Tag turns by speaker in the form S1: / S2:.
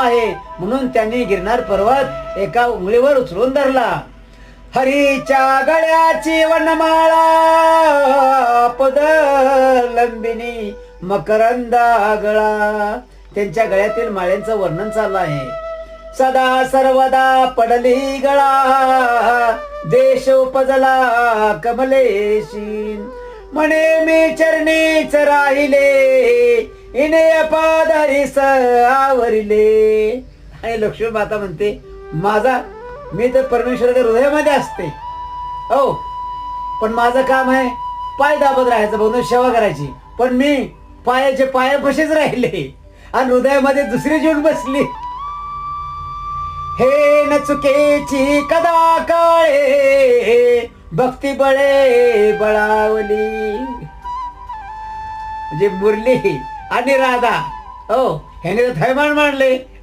S1: आहे. म्हणून त्यांनी गिरणार पर्वत एका उंगलीवर उचलून धरला. हरीच्या गळ्याची वनमाळा पद लंबिनी मकरंदा गळा. त्यांच्या गळ्यातील माळ्यांचं वर्णन चाललं आहे. सदा सर्वदा पडली गळा देश उपजला कमलेशी म्हणे मी चरणीच राहिले इने पादरीस आवरले आणि लक्ष्मी माता म्हणते माझा मी तर परमेश्वराच्या हृदयामध्ये असते. हो पण माझं काम आहे पाय दाबत राहायचं बघून सेवा करायची. पण मी पायाचे पायापाशीच राहिले? आणि हृदयामध्ये दुसरी जीवन बसली. हे न चुकेची कदा काळे भक्ती बळे बळावली. म्हणजे मुरली आणि राधा. हो ह्याने तर थैमान मांडले.